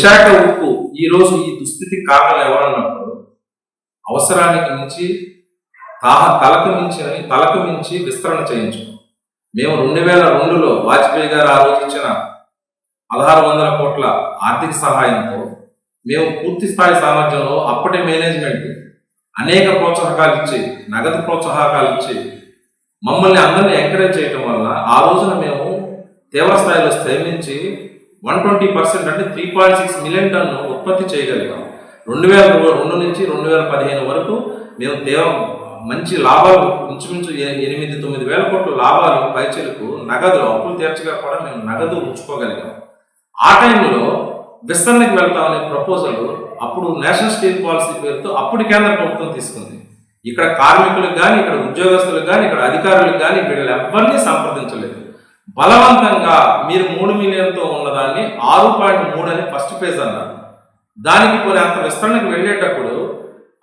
విశాఖ ఉప్పు ఈరోజు ఈ దుస్థితి కారణం ఎవరన్నప్పుడు అవసరానికి మించి తాహ తలకు మించి తలకు మించి విస్తరణ చేయించు. మేము రెండు వేల రెండులో వాజ్పేయి గారు ఆలోచించిన పదహారు వందల కోట్ల ఆర్థిక సహాయంతో మేము పూర్తి స్థాయి సామర్థ్యంలో అప్పటి మేనేజ్మెంట్ అనేక ప్రోత్సాహకాలు ఇచ్చి నగదు ప్రోత్సాహకాలు ఇచ్చి మమ్మల్ని అందరినీ ఎంకరేజ్ చేయటం వల్ల ఆ రోజున మేము తీవ్ర స్థాయిలో స్థిమించి వన్ ట్వంటీ పర్సెంట్ అంటే three point six million ton ఉత్పత్తి చేయగలిగాం. రెండు వేల రెండు నుంచి రెండు వేల పదిహేను వరకు మేము తీవ్ర మంచి లాభాలు ఇంచుమించు ఎనిమిది తొమ్మిది వేల కోట్ల లాభాలు పైచలకు నగదు అప్పులు తీర్చగా కూడా మేము నగదు ఉంచుకోగలిగాం. ఆ టైంలో విస్తరణకి వెళ్తామనే ప్రపోజల్ అప్పుడు నేషనల్ స్టీల్ పాలసీ పేరుతో అప్పుడు కేంద్ర ప్రభుత్వం తీసుకుంది. ఇక్కడ కార్మికులకు కానీ ఇక్కడ ఉద్యోగస్తులకు కానీ ఇక్కడ అధికారులకు కానీ వీళ్ళు ఎవరిని సంప్రదించలేదు. బలవంతంగా మీరు మూడు మిలియన్తో ఉన్నదాన్ని ఆరు పాయింట్ మూడు అని ఫస్ట్ ఫేజ్ అన్నారు. దానికి కొన్ని అంత విస్తరణకు వెళ్ళేటప్పుడు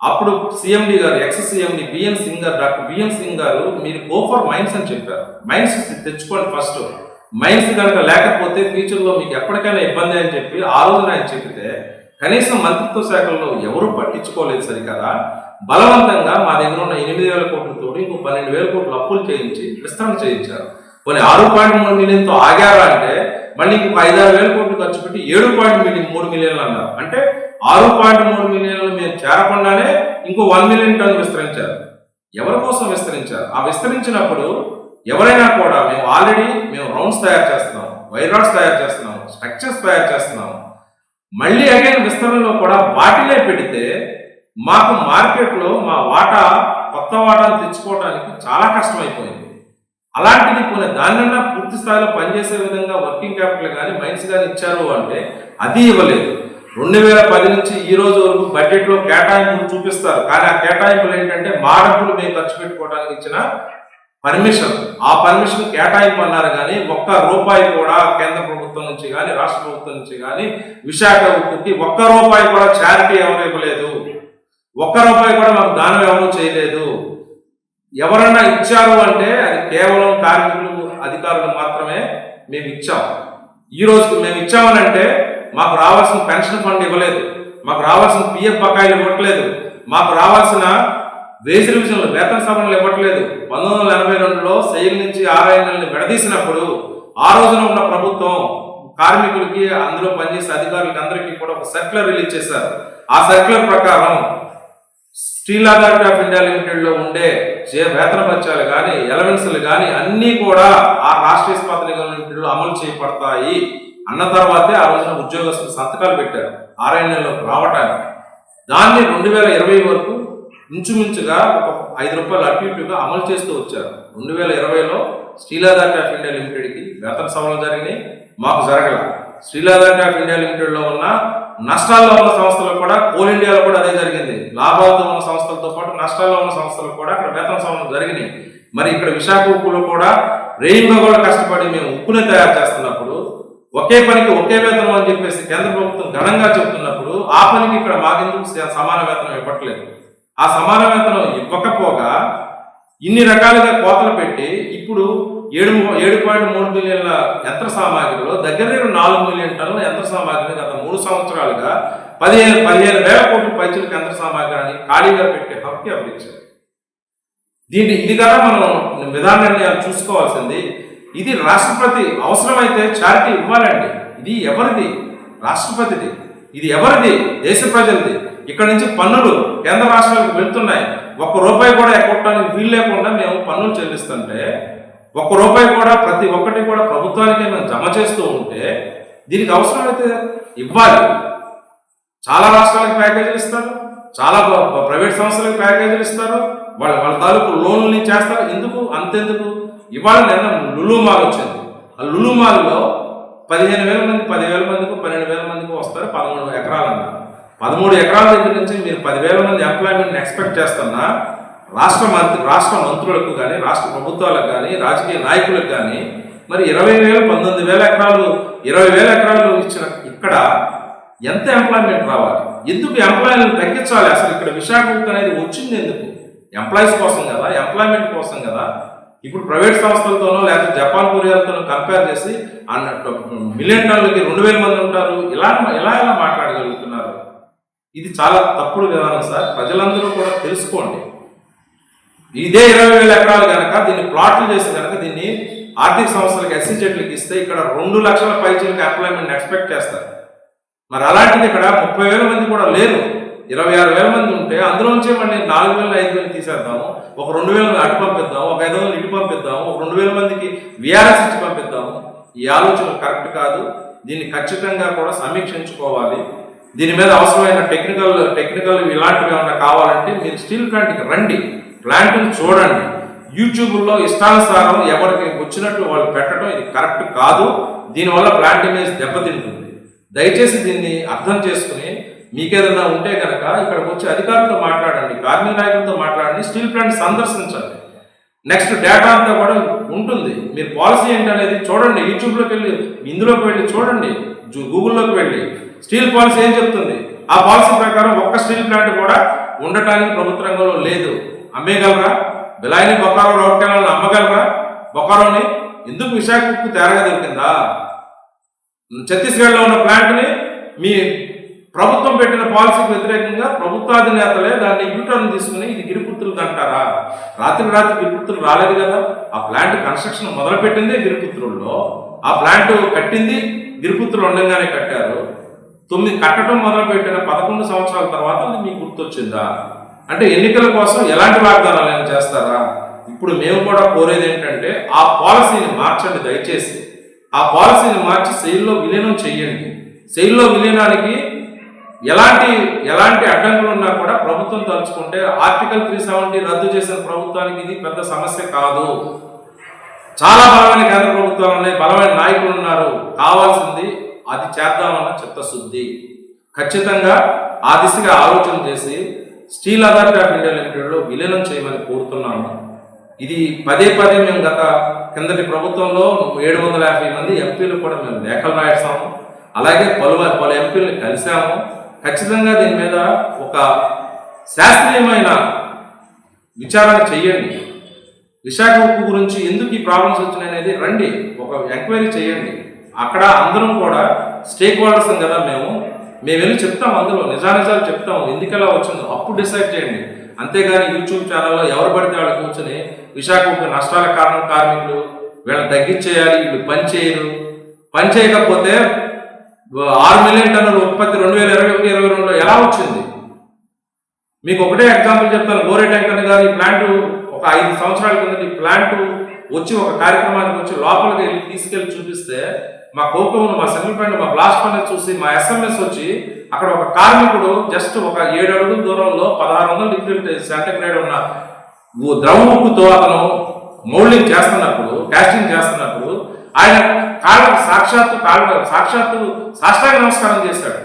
అప్పుడు సిఎండి గారు ఎక్స్ సిఎండి బిఎన్ సింగ్ గారు డాక్టర్ బిఎన్ సింగ్ గారు మీరు గో ఫర్ మైండ్స్ అని చెప్పారు. మైండ్స్ తెచ్చుకోండి ఫస్ట్ మైండ్స్ కనుక లేకపోతే ఫ్యూచర్లో మీకు ఎప్పటికైనా ఇబ్బంది అని చెప్పి ఆ రోజున ఆయన చెప్పితే కనీసం మంత్రిత్వ శాఖల్లో ఎవరు పట్టించుకోలేదు సరికదా బలవంతంగా మా దగ్గర ఉన్న ఎనిమిది వేల కోట్లతో ఇంకో పన్నెండు వేల కోట్లు అప్పులు చేయించి విస్తరణ చేయించారు. పోనీ ఆరు పాయింట్ మూడు మిలియన్తో ఆగారా అంటే మళ్ళీ ఇంకొక ఐదారు వేల కోట్లు ఖర్చు పెట్టి ఏడు పాయింట్ మిలియన్ మూడు మిలియన్లు అన్నారు. అంటే ఆరు పాయింట్ మూడు మిలియన్లు మేము చేరకుండానే ఇంకో వన్ మిలియన్ టన్ విస్తరించారు. ఎవరి కోసం విస్తరించారు? ఆ విస్తరించినప్పుడు ఎవరైనా కూడా మేము ఆల్రెడీ మేము రౌండ్స్ తయారు చేస్తున్నాం వైరాడ్స్ తయారు చేస్తున్నాం స్ట్రక్చర్స్ తయారు చేస్తున్నాం మళ్ళీ అగైన్ విస్తరణలో కూడా వాటినే పెడితే మాకు మార్కెట్లో మా వాటా కొత్త వాటాను తెచ్చుకోవడానికి చాలా కష్టమైపోయింది. అలాంటిది కొన్ని దానిన్నా పూర్తి స్థాయిలో పనిచేసే విధంగా వర్కింగ్ క్యాపిటల్ కానీ మైన్స్ కానీ ఇచ్చారు అంటే అది ఇవ్వలేదు. రెండు వేల పది నుంచి ఈ రోజు వరకు బడ్జెట్లో కేటాయింపులు చూపిస్తారు. కానీ ఆ కేటాయింపులు ఏంటంటే మా మేము ఖర్చు పెట్టుకోవడానికి ఇచ్చిన పర్మిషన్. ఆ పర్మిషన్ కేటాయింపు అన్నారు కానీ ఒక్క రూపాయి కూడా కేంద్ర ప్రభుత్వం నుంచి కానీ రాష్ట్ర ప్రభుత్వం నుంచి కానీ విశాఖ ఉక్కుకి ఒక్క రూపాయి కూడా చారిటీ ఎవరు ఇవ్వలేదు. ఒక్క రూపాయి కూడా మాకు దానం ఎవరు చేయలేదు. ఎవరన్నా ఇచ్చారు అంటే అది కేవలం కార్మికులు అధికారులు మాత్రమే మేము ఇచ్చాం. ఈ రోజుకు మేము ఇచ్చామనంటే మాకు రావాల్సిన పెన్షన్ ఫండ్ ఇవ్వలేదు. మాకు రావాల్సిన పిఎఫ్ బకాయిలు ఇవ్వట్లేదు. మాకు రావాల్సిన వేజ్ రివిజన్లు వేతన సభలు ఇవ్వట్లేదు. పంతొమ్మిది వందల ఎనభై రెండులో శైలి నుంచి ఆర్ఐఎన్ఎల్ని విడదీసినప్పుడు ఆ రోజున ఉన్న ప్రభుత్వం కార్మికులకి అందులో పనిచేసే అధికారులకి అందరికీ కూడా ఒక సర్క్యులర్ రిలీజ్ చేశారు. ఆ సర్క్యులర్ ప్రకారం స్టీల్ అథారిటీ ఆఫ్ ఇండియా లిమిటెడ్లో ఉండే చే- వేతన పత్యాలు కానీ ఎలవెన్స్లు కానీ అన్నీ కూడా ఆ రాష్ట్ర ఇస్పాత నిగమ లిమిటెడ్లో అమలు చేయబడతాయి అన్న తర్వాతే ఆ రోజున ఉద్యోగస్తులు సంతకాలు పెట్టారు ఆర్ఎన్ఎల్లో రావటానికి. దాన్ని రెండు వేల ఇరవై వరకు ఇంచుమించుగా ఒక ఐదు రూపాయలు అటు ఇటుగా అమలు చేస్తూ వచ్చారు. రెండు వేల ఇరవైలో స్టీల్ అథారిటీ ఆఫ్ ఇండియా లిమిటెడ్కి వేతన సవరణ జరిగినాయి. మాకు జరగల స్టీల్ అథారిటీ ఆఫ్ ఇండియా లిమిటెడ్లో ఉన్న నష్టాల్లో ఉన్న సంస్థలకు కూడా కోల్ ఇండియాలో కూడా అదే జరిగింది. లాభాలతో ఉన్న సంస్థలతో పాటు నష్టాల్లో ఉన్న సంస్థలకు కూడా అక్కడ వేతన సవరణ జరిగినాయి. మరి ఇక్కడ విశాఖ ఉప్పులో కూడా రెయిన్బో కూడా కష్టపడి మేము ఉప్పునే తయారు చేస్తున్నప్పుడు ఒకే పనికి ఒకే వేతనం అని చెప్పేసి కేంద్ర ప్రభుత్వం ఘనంగా చెబుతున్నప్పుడు ఆ పనికి ఇక్కడ మాకెందుకు సమాన వేతనం ఇవ్వట్లేదు. ఆ సమాన వేతనం ఇవ్వకపోగా ఇన్ని రకాలుగా కోతలు పెట్టి ఇప్పుడు ఏడు ఏడు పాయింట్ మూడు మిలియన్ల యంత్ర సామాగ్రిలో దగ్గర దగ్గర నాలుగు మిలియన్ టన్నుల యంత్ర సామాగ్రిని గత మూడు సంవత్సరాలుగా పదిహేను పదిహేను వేల కోట్ల పైచులకు యంత్ర సామాగ్రిని ఖాళీగా పెట్టే హక్కు ఎవరు దీన్ని ఇది కదా మనం విధాన నిర్ణయాలు చూసుకోవాల్సింది ఇది రాష్ట్రపతి అవసరమైతే చారిటీ ఇవ్వాలండి. ఇది ఎవరిది? రాష్ట్రపతిది. ఇది ఎవరిది? దేశ ప్రజలది. ఇక్కడ నుంచి పన్నులు కేంద్ర రాష్ట్రాలకు వెళ్తున్నాయి. ఒక్క రూపాయి కూడా ఎక్కొట్టడానికి వీలు లేకుండా మేము పన్నులు చెల్లిస్తుంటే ఒక్క రూపాయి కూడా ప్రతి ఒక్కటి కూడా ప్రభుత్వానికి మనం జమ చేస్తూ ఉంటే దీనికి అవసరమైతే ఇవ్వాలి. చాలా రాష్ట్రాలకు ప్యాకేజీలు ఇస్తారు చాలా ప్రైవేట్ సంస్థలకు ప్యాకేజీలు ఇస్తారు వాళ్ళ వాళ్ళ తాలూకు లోన్లు చేస్తారు ఎందుకు అంతెందుకు? ఇవాళ నిన్న లులు మాల్ వచ్చింది. ఆ లులు మాల్లో పదిహేను వేల మంది పదివేల మందికి పన్నెండు వేల మందికి వస్తారు పదమూడు ఎకరాలు అన్నారు పదమూడు ఎకరాల దగ్గర నుంచి మీరు పదివేల మంది ఎంప్లాయ్మెంట్ ఎక్స్పెక్ట్ చేస్తున్నా రాష్ట్ర మంత్రి రాష్ట్ర మంత్రులకు కానీ రాష్ట్ర ప్రభుత్వాలకు కానీ రాజకీయ నాయకులకు కానీ మరి ఇరవై వేలు పంతొమ్మిది వేల ఎకరాలు ఇరవై వేల ఎకరాలు ఇచ్చిన ఇక్కడ ఎంత ఎంప్లాయ్మెంట్ రావాలి? ఎందుకు ఎంప్లాయ్మెంట్ తగ్గించాలి? అసలు ఇక్కడ విశాఖ అనేది వచ్చింది ఎందుకు? ఎంప్లాయీస్ కోసం కదా ఎంప్లాయ్మెంట్ కోసం కదా. ఇప్పుడు ప్రైవేట్ సంస్థలతోనో లేకపోతే జపాన్ కొరియాలతోనో కంపేర్ చేసి అన్నట్టు మిలియన్ టన్నులకి రెండు వేల మంది ఉంటారు. ఇలా ఎలా ఎలా మాట్లాడగలుగుతున్నారు. ఇది చాలా తప్పుడు విధానం సార్. ప్రజలందరూ కూడా తెలుసుకోండి. ఇదే ఇరవై వేల ఎకరాలు కనుక దీన్ని ప్లాట్లు చేసి కనుక దీన్ని ఆర్థిక సంస్థలకు ఎస్సీ చెట్లకి ఇస్తే ఇక్కడ రెండు లక్షల పైచీలకు ఎంప్లాయ్మెంట్ ఎక్స్పెక్ట్ చేస్తారు. మరి అలాంటిది ఇక్కడ ముప్పై వేల మంది కూడా లేరు. ఇరవై ఆరు వేల మంది ఉంటే అందులోంచే మళ్ళీ నాలుగు వేల ఐదు వేలు తీసేద్దాము ఒక రెండు వేల అటు పంపిద్దాం ఒక ఐదు వందలు ఇటు పంపిద్దాము ఒక రెండు వేల మందికి విఆర్ఎస్ ఇచ్చి పంపిద్దాము. ఈ ఆలోచన కరెక్ట్ కాదు. దీన్ని ఖచ్చితంగా కూడా సమీక్షించుకోవాలి. దీని మీద అవసరమైన టెక్నికల్ టెక్నికల్ ఇలాంటివి ఏమైనా కావాలంటే మీరు స్టీల్ ప్లాంట్కి రండి. ప్లాంట్ని చూడండి. యూట్యూబ్లో ఇష్టానుసారం ఎవరికి వచ్చినట్లు వాళ్ళు పెట్టడం ఇది కరెక్ట్ కాదు. దీనివల్ల ప్లాంట్ ఇమేజ్ దెబ్బతింటుంది. దయచేసి దీన్ని అర్థం చేసుకుని మీకేదైనా ఉంటే కనుక ఇక్కడికి వచ్చి అధికారులతో మాట్లాడండి కార్మిక నాయకులతో మాట్లాడండి స్టీల్ ప్లాంట్ సందర్శించండి. నెక్స్ట్ డేటా అంతా కూడా ఉంటుంది. మీరు పాలసీ ఏంటి అనేది చూడండి. యూట్యూబ్లోకి వెళ్ళి ఇందులోకి వెళ్ళి చూడండి. గూగుల్లోకి వెళ్ళి. స్టీల్ పాలసీ ఏం చెప్తుంది? ఆ పాలసీ ప్రకారం ఒక్క స్టీల్ ప్లాంట్ కూడా ఉండటానికి ప్రభుత్వ రంగంలో లేదు. అమ్మేయగలరా? బిలాయిని బొకారో రోడ్ కెనాల్ని అమ్మగలరా బొకారోని? ఎందుకు విశాఖకు తేరగా దొరికిందా? ఛత్తీస్గఢ్లో ఉన్న ప్లాంట్ని మీ ప్రభుత్వం పెట్టిన పాలసీకి వ్యతిరేకంగా ప్రభుత్వాధినేతలే దాన్ని యూటర్న్ తీసుకుని ఇది గిరిపుత్రులు అంటారా? రాత్రి రాత్రి గిరిపుత్రులు రాలేదు కదా. ఆ ప్లాంట్ కన్స్ట్రక్షన్ మొదలుపెట్టింది గిరిపుత్రుల్లో. ఆ ప్లాంట్ కట్టింది గిరిపుత్రులు ఉండగానే కట్టారు. తొమ్మిది కట్టడం మొదలుపెట్టిన పదకొండు సంవత్సరాల తర్వాత అది మీకు గుర్తొచ్చిందా? అంటే ఎన్నికల కోసం ఎలాంటి వాగ్దానాలు ఏమైనా చేస్తారా? ఇప్పుడు మేము కూడా కోరేది ఏంటంటే ఆ పాలసీని మార్చండి దయచేసి. ఆ పాలసీని మార్చి శైలిలో విలీనం చేయండి. శైలిలో విలీనానికి ఎలాంటి ఎలాంటి అడ్డంకులు ఉన్నా కూడా ప్రభుత్వం తలుచుకుంటే ఆర్టికల్ త్రీ సెవెంటీ రద్దు చేసిన ప్రభుత్వానికి ఇది పెద్ద సమస్య కాదు. చాలా బలమైన కేంద్ర ప్రభుత్వాలు ఉన్నాయి బలమైన నాయకులు ఉన్నారు. కావాల్సింది అది చేద్దామన్న చిత్తశుద్ధి. ఖచ్చితంగా ఆ దిశగా ఆలోచన చేసి స్టీల్ అథారిటీ ఆఫ్ ఇండియా లిమిటెడ్లో విలీనం చేయమని కోరుతున్నాము. ఇది పదే పదే మేము గత కిందటి ప్రభుత్వంలో ఏడు వందల యాభై మంది ఎంపీలు కూడా మేము లేఖలు రాసాము అలాగే పలు పలు ఎంపీలు కలిసాము ఖచ్చితంగా దీని మీద ఒక శాస్త్రీయమైన విచారణ చెయ్యండి. విశాఖ ఉక్కు గురించి ఎందుకు ఈ ప్రాబ్లమ్స్ వచ్చినాయి అనేది రండి ఒక ఎంక్వైరీ చేయండి అక్కడ అందరం కూడా స్టేక్ హోల్డర్స్ కదా మేము. మేము వెళ్ళి చెప్తాం అందులో నిజానిజాలు చెప్తాం ఎందుకలా వచ్చిందో అప్పుడు డిసైడ్ చేయండి. అంతేగాని యూట్యూబ్ ఛానల్లో ఎవరు పడితే వాళ్ళు కూర్చొని విశాఖ నష్టాల కారణం కార్మికులు వీళ్ళని తగ్గించేయాలి వీళ్ళు పని చేయరు. పని చేయకపోతే ఆరు మిలియన్ టన్నుల ఉత్పత్తి రెండు వేల ఇరవై ఒకటి ఇరవై రెండులో ఎలా వచ్చింది? మీకు ఒకటే ఎగ్జాంపుల్ చెప్తాను గోరే టెంకర్ గారు ఈ ప్లాంట్ ఒక ఐదు సంవత్సరాల కింద ఈ ప్లాంట్ వచ్చి ఒక కార్యక్రమానికి వచ్చి లోపలికి వెళ్ళి తీసుకెళ్ళి చూపిస్తే మా కోపమును మా సెంట్రల్ మా బ్లాస్ట్ పని చూసి మా ఎస్ఎంఎస్ వచ్చి అక్కడ ఒక కార్మికుడు జస్ట్ ఒక ఏడు అడుగుల దూరంలో పదహారు వందల డిగ్రీ సెంటిగ్రేడ్ ఉన్న ఓ ద్రవ ఉప్పుతో అతను మౌల్డింగ్ చేస్తున్నప్పుడు కాస్టింగ్ చేస్తున్నప్పుడు ఆయన కాళ్ళ సాక్షాత్తు కాళ్ళ సాక్షాత్తు సాష్టాంగ నమస్కారం చేశాడు.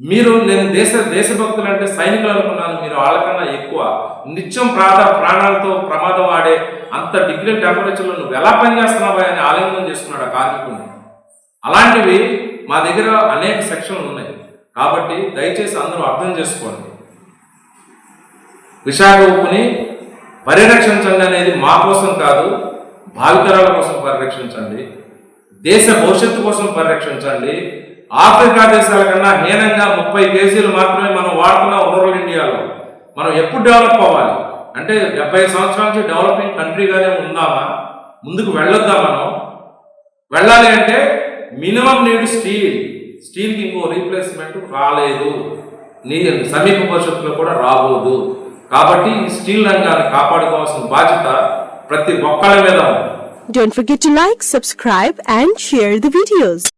మీరు నేను దేశ దేశభక్తులు అంటే సైనికులు అనుకున్నాను మీరు వాళ్ళకన్నా ఎక్కువ. నిత్యం ప్రాణ ప్రాణాలతో ప్రమాదం ఆడే అంత డిగ్రీ టెంపరేచర్లో నువ్వు ఎలా పనిచేస్తున్నావా అని ఆలింగనం చేస్తున్నాడు ఆ కార్మికుడిని అలాంటివి మా దగ్గర అనేక సెక్షన్లు ఉన్నాయి. కాబట్టి దయచేసి అందరూ అర్థం చేసుకోండి. విశాఖ ఉప్పుని పరిరక్షించండి అనేది మా కోసం కాదు భావితరాల కోసం పరిరక్షించండి దేశ భవిష్యత్తు కోసం పరిరక్షించండి. ఆఫ్రికా దేశాల కన్నా హీనంగా ముప్పై కేజీలు మాత్రమే మనం వాడుతున్నాం రూరల్ ఇండియాలో. మనం ఎప్పుడు డెవలప్ అవ్వాలి? అంటే డెబ్బై సంవత్సరాల నుంచి డెవలపింగ్ కంట్రీగానే ఉందామా? ముందుకు వెళ్ళొద్దా మనం? వెళ్ళాలి అంటే మినిమం నీడ్ స్టీల్. స్టీల్కి ఇంకో రీప్లేస్మెంట్ రాలేదు. నీ సమీప భవిష్యత్తులో కూడా రాబోదు కాబట్టి స్టీల్ రంగాన్ని కాపాడుకోవాల్సిన బాధ్యత ప్రతి ఒక్కళ్ళ మీద ఉంది. Don't forget to like, subscribe and share the videos.